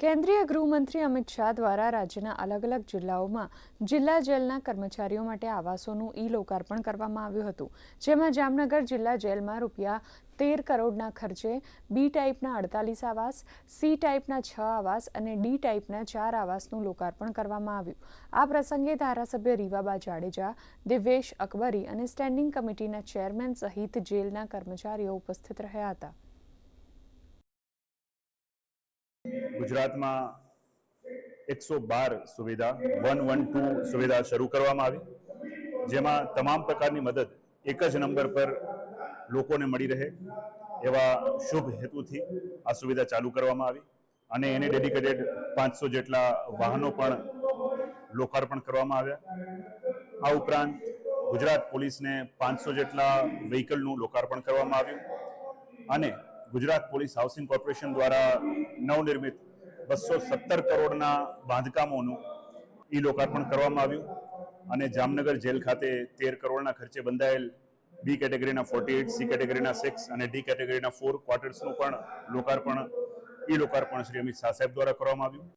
કેન્દ્રીય ગૃહમંત્રી અમિત શાહ દ્વારા રાજ્યના અલગ અલગ જિલ્લાઓમાં જિલ્લા જેલના કર્મચારીઓ માટે આવાસોનું ઈ લોકાર્પણ કરવામાં આવ્યું હતું. જેમાં જામનગર જિલ્લા જેલમાં રૂપિયા તેર કરોડના ખર્ચે બી ટાઈપના અડતાલીસ આવાસ, સી ટાઈપના છ આવાસ અને ડી ટાઈપના ચાર આવાસનું લોકાર્પણ કરવામાં આવ્યું. આ પ્રસંગે ધારાસભ્ય રીવાબા જાડેજા, દિવેશ અકબરી અને સ્ટેન્ડિંગ કમિટીના ચેરમેન સહિત જેલના કર્મચારીઓ ઉપસ્થિત રહ્યા હતા. ગુજરાતમાં એકસો બાર સુવિધા વન વન ટુ સુવિધા શરૂ કરવામાં આવી. જેમાં તમામ પ્રકારની મદદ એક જ નંબર પર લોકોને મળી રહે એવા શુભ હેતુથી આ સુવિધા ચાલુ કરવામાં આવી. અને એને ડેડિકેટેડ પાંચસો જેટલા વાહનો પણ લોકાર્પણ કરવામાં આવ્યા. આ ઉપરાંત ગુજરાત પોલીસને પાંચસો જેટલા વ્હીકલનું લોકાર્પણ કરવામાં આવ્યું. અને ગુજરાત પોલીસ હાઉસિંગ કોર્પોરેશન દ્વારા નવનિર્મિત બસો સત્તર કરોડના બાંધકામોનું ઈ લોકાર્પણ કરવામાં આવ્યું અને જામનગર જેલ ખાતે તેર કરોડના ખર્ચે બંધાયેલ બી કેટેગરીના ફોર્ટી એઇટ સી કેટેગરીના સિક્સ અને ડી કેટેગરીના ફોર ક્વાર્ટર્સનું પણ લોકાર્પણ ઈ લોકાર્પણ શ્રી અમિત શાહ સાહેબ દ્વારા કરવામાં આવ્યું.